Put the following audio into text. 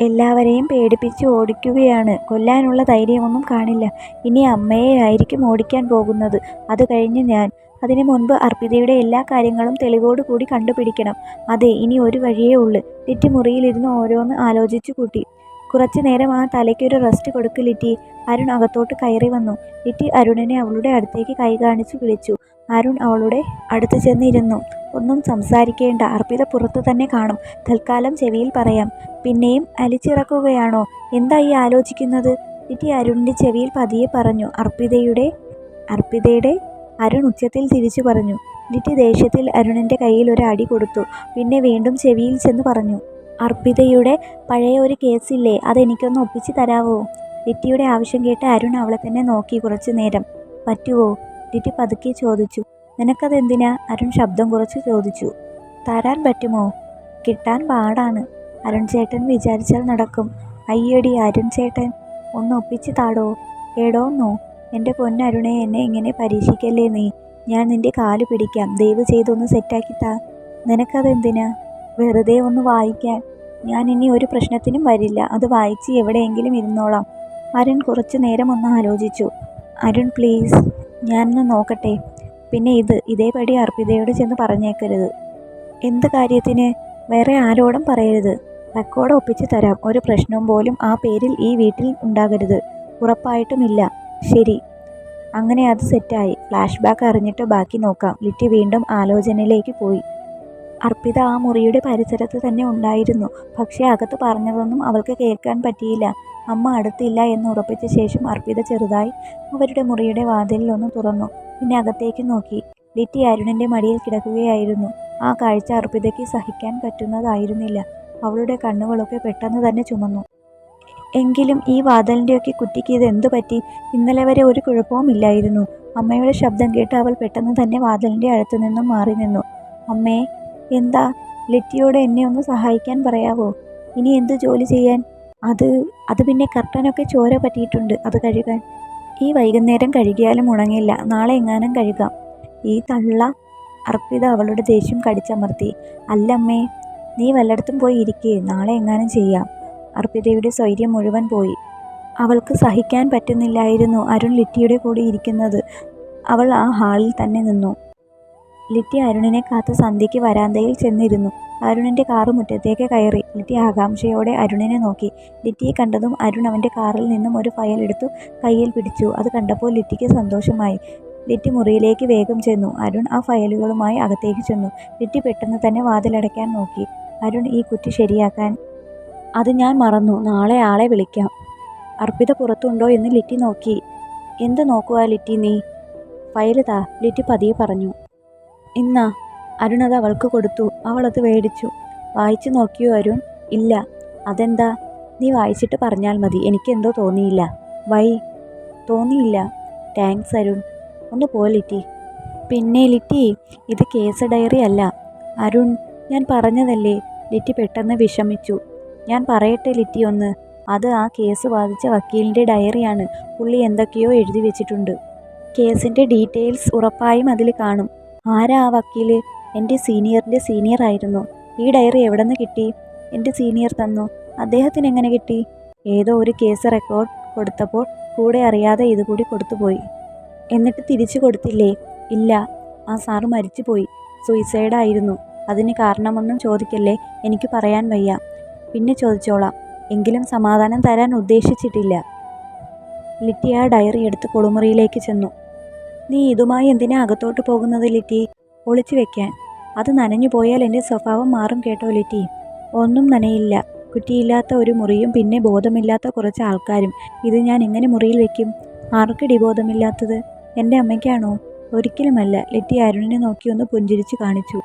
എല്ലാവരെയും പേടിപ്പിച്ച് ഓടിക്കുകയാണ്. കൊല്ലാനുള്ള ധൈര്യമൊന്നും കാണില്ല. ഇനി അമ്മയെ ആയിരിക്കും ഓടിക്കാൻ പോകുന്നത്. അത് കഴിഞ്ഞ് ഞാൻ. അതിനു മുൻപ് അർപ്പിതയുടെ എല്ലാ കാര്യങ്ങളും തെളിവോട് കൂടി കണ്ടുപിടിക്കണം. അതെ ഇനി ഒരു വഴിയേ ഉള്ളൂ. തെറ്റുമുറിയിലിരുന്ന് ഓരോന്ന് ആലോചിച്ചു കൂട്ടി. കുറച്ചു നേരം ആ തലയ്ക്കൊരു റെസ്റ്റ് കൊടുക്ക് ലിറ്റി. അരുൺ അകത്തോട്ട് കയറി വന്നു. ലിറ്റി അരുണിനെ അവളുടെ അടുത്തേക്ക് കൈ കാണിച്ചു വിളിച്ചു. അരുൺ അവളുടെ അടുത്ത് ചെന്നിരുന്നു. ഒന്നും സംസാരിക്കേണ്ട. അർപ്പിത പുറത്തു തന്നെ കാണും. തൽക്കാലം ചെവിയിൽ പറയാം. പിന്നെയും അലിച്ചിറക്കുകയാണോ? എന്താ ഈ ആലോചിക്കുന്നത്? ലിറ്റി അരുണിന്റെ ചെവിയിൽ പതിയെ പറഞ്ഞു. അർപ്പിതയുടെ അർപ്പിതയുടെ അരുൺ ഉച്ചത്തിൽ തിരിച്ചു പറഞ്ഞു. നിറ്റി ദേഷ്യത്തിൽ അരുണിന്റെ കയ്യിൽ ഒരു അടി കൊടുത്തു. പിന്നെ വീണ്ടും ചെവിയിൽ ചെന്ന് പറഞ്ഞു. അർപ്പിതയുടെ പഴയ ഒരു കേസില്ലേ? അതെനിക്കൊന്ന് ഒപ്പിച്ച് തരാവോ? നിറ്റിയുടെ ആവശ്യം കേട്ട് അരുൺ അവളെ തന്നെ നോക്കി കുറച്ചു നേരം. പറ്റുവോ? ലിറ്റി പതുക്കെ ചോദിച്ചു. നിനക്കതെന്തിനാ? അരുൺ ശബ്ദം കുറച്ച് ചോദിച്ചു. തരാൻ പറ്റുമോ? കിട്ടാൻ പാടാണ്. അരുൺ ചേട്ടൻ വിചാരിച്ചാൽ നടക്കും. അയ്യടി അരുൺ ചേട്ടൻ ഒന്ന് ഒപ്പിച്ച് താടോ. എടോന്നോ എന്റെ പൊന്നരുണെ എന്നെ ഇങ്ങനെ പരീക്ഷിക്കല്ലേ നീ? ഞാൻ നിന്റെ കാൽ പിടിക്കാം. ദയവ് ചെയ്തൊന്ന് സെറ്റാക്കി താ. നിനക്കതെന്തിനാ? വെറുതെ ഒന്ന് വായിക്കാൻ. ഞാൻ ഇനി ഒരു പ്രശ്നത്തിനും വരില്ല. അത് വായിച്ച് എവിടെയെങ്കിലും ഇരുന്നോളാം. അരുൺ കുറച്ചു നേരം ഒന്ന് ആലോചിച്ചു. അരുൺ പ്ലീസ്. ഞാനൊന്ന് നോക്കട്ടെ. പിന്നെ ഇത് ഇതേപടി അർപ്പിതയോട് ചെന്ന് പറഞ്ഞേക്കരുത്. എന്ത് കാര്യത്തിന്? വേറെ ആരോടും പറയരുത്. റെക്കോർഡ് ഒപ്പിച്ച് തരാം. ഒരു പ്രശ്നവും പോലും ആ പേരിൽ ഈ വീട്ടിൽ ഉണ്ടാകരുത്. ഉറപ്പായിട്ടുമില്ല. ശരി. അങ്ങനെ അത് സെറ്റായി. ഫ്ലാഷ് ബാക്ക് അറിഞ്ഞിട്ട് ബാക്കി നോക്കാം. ലിറ്റി വീണ്ടും ആലോചനയിലേക്ക് പോയി. അർപ്പിത ആ മുറിയുടെ പരിസരത്ത് തന്നെ ഉണ്ടായിരുന്നു. പക്ഷേ അകത്ത് പറഞ്ഞതൊന്നും അവൾക്ക് കേൾക്കാൻ പറ്റിയില്ല. അമ്മ അടുത്തില്ല എന്ന് ഉറപ്പിച്ച ശേഷം അർപ്പിത ചെറുതായി അവരുടെ മുറിയുടെ വാതിലിൽ ഒന്ന് തുറന്നു. പിന്നെ അകത്തേക്ക് നോക്കി. ലിറ്റി അരുണിന്റെ മടിയിൽ കിടക്കുകയായിരുന്നു. ആ കാഴ്ച അർപ്പിതയ്ക്ക് സഹിക്കാൻ പറ്റുന്നതായിരുന്നില്ല. അവളുടെ കണ്ണുകളൊക്കെ പെട്ടെന്ന് തന്നെ ചുമന്നു. എങ്കിലും ഈ വാതിലിന്റെയൊക്കെ കുറ്റിക്ക് ഇത് എന്തു പറ്റി? ഇന്നലെ വരെ ഒരു കുഴപ്പവുമില്ലായിരുന്നു അമ്മയുടെ ശബ്ദം കേട്ട് അവൾ പെട്ടെന്ന് തന്നെ വാതിലിന്റെ അടുത്തു നിന്നും മാറി നിന്നു. അമ്മേ എന്താ? ലിറ്റിയോട് എന്നെ ഒന്ന് സഹായിക്കാൻ പറയാവോ? ഇനി എന്ത് ജോലി ചെയ്യാൻ? അത് അത് പിന്നെ കർട്ടനൊക്കെ ചോര പറ്റിയിട്ടുണ്ട് അത് കഴുകാൻ. ഈ വൈകുന്നേരം കഴുകിയാലും ഉണങ്ങില്ല നാളെ എങ്ങാനും കഴുകാം. ഈ തള്ള അർപ്പിത അവളുടെ ദേഷ്യം കടിച്ചമർത്തി അല്ലമ്മേ നീ വല്ലയിടത്തും പോയി ഇരിക്കേ നാളെ എങ്ങാനും ചെയ്യാം. അർപ്പിതയുടെ സ്വൈര്യം മുഴുവൻ പോയി. അവൾക്ക് സഹിക്കാൻ പറ്റുന്നില്ലായിരുന്നു അരുൺ ലിറ്റിയുടെ കൂടെ ഇരിക്കുന്നത്. അവൾ ആ ഹാളിൽ തന്നെ നിന്നു. ലിറ്റി അരുണിനെ കാത്ത് സന്ധ്യയ്ക്ക് വരാന്തയിൽ ചെന്നിരുന്നു. അരുണിന്റെ കാറ് മുറ്റത്തേക്ക് കയറി. ലിറ്റി ആകാംക്ഷയോടെ അരുണിനെ നോക്കി. ലിറ്റിയെ കണ്ടതും അരുൺ അവന്റെ കാറിൽ നിന്നും ഒരു ഫയൽ എടുത്തു കയ്യിൽ പിടിച്ചു. അത് കണ്ടപ്പോൾ ലിറ്റിക്ക് സന്തോഷമായി. ലിറ്റി മുറിയിലേക്ക് വേഗം ചെന്നു. അരുൺ ആ ഫയലുകളുമായി അകത്തേക്ക് ചെന്നു. ലിറ്റി പെട്ടെന്ന് തന്നെ വാതിലടയ്ക്കാൻ നോക്കി. അരുൺ ഈ കുറ്റി ശരിയാക്കാൻ. അത് ഞാൻ മറന്നു. നാളെ ആളെ വിളിക്കാം. അർപ്പിത പുറത്തുണ്ടോ എന്ന് ലിറ്റി നോക്കി. എന്ത് നോക്കുക ലിറ്റി നീ? ഫയൽ താ ലിറ്റി പതിയെ പറഞ്ഞു. ഇന്നാ അരുൺ അത് അവൾക്ക് കൊടുത്തു. അവൾ അത് മേടിച്ചു. വായിച്ചു നോക്കിയോ അരുൺ? ഇല്ല. അതെന്താ? നീ വായിച്ചിട്ട് പറഞ്ഞാൽ മതി. എനിക്കെന്തോ തോന്നിയില്ല. വൈ. തോന്നിയില്ല. താങ്ക്സ് അരുൺ. ഒന്ന് പോ ലിറ്റി. പിന്നെ ലിറ്റി ഇത് കേസ് ഡയറി അല്ല. അരുൺ ഞാൻ പറഞ്ഞതല്ലേ? ലിറ്റി പെട്ടെന്ന് വിഷമിച്ചു. ഞാൻ പറയട്ടെ ലിറ്റി ഒന്ന്. അത് ആ കേസ് ബാധിച്ച വക്കീലിന്റെ ഡയറിയാണ്. പുള്ളി എന്തൊക്കെയോ എഴുതി വെച്ചിട്ടുണ്ട്. കേസിന്റെ ഡീറ്റെയിൽസ് ഉറപ്പായും അതിൽ കാണും. ആരാ ആ വക്കീൽ? എന്റെ സീനിയറിന്റെ സീനിയർ ആയിരുന്നു. ഈ ഡയറി എവിടെ നിന്ന് കിട്ടി? എന്റെ സീനിയർ തന്നു. അദ്ദേഹത്തിന് എങ്ങനെ കിട്ടി? ഏതോ ഒരു കേസ് റെക്കോർഡ് കൊടുത്തപ്പോൾ കൂടെ അറിയാതെ ഇതുകൂടി കൊടുത്തുപോയി. എന്നിട്ട് തിരിച്ചു കൊടുത്തില്ലേ? ഇല്ല. ആ സാറ് മരിച്ചുപോയി. സൂയിസൈഡായിരുന്നു അതിന് കാരണമൊന്നും ചോദിക്കല്ലേ? എനിക്ക് പറയാൻ വയ്യ. പിന്നെ ചോദിച്ചോളാം. എങ്കിലും സമാധാനം തരാൻ ഉദ്ദേശിച്ചിട്ടില്ല. ലിറ്റി ആ ഡയറി എടുത്ത് കുളിമുറിയിലേക്ക് ചെന്നു. നീ ഇതുമായി എന്തിനാ അകത്തോട്ട് പോകുന്നത് ലിറ്റി? ഒളിച്ചു വെക്കാൻ. അത് നനഞ്ഞു പോയാൽ എന്റെ സ്വഭാവം മാറും കേട്ടോ ലിറ്റി. ഒന്നും നനയില്ല. കുറ്റിയില്ലാത്ത ഒരു മുറിയും പിന്നെ ബോധമില്ലാത്ത കുറച്ച് ആൾക്കാരും. ഇത് ഞാൻ എങ്ങനെ മുറിയിൽ വെക്കും? ആർക്കടി ബോധമില്ലാത്തത്? എന്റെ അമ്മയ്ക്കാണോ? ഒരിക്കലുമല്ല. ലിറ്റി അരുണിനെ നോക്കി ഒന്ന് പുഞ്ചിരിച്ചു കാണിച്ചു.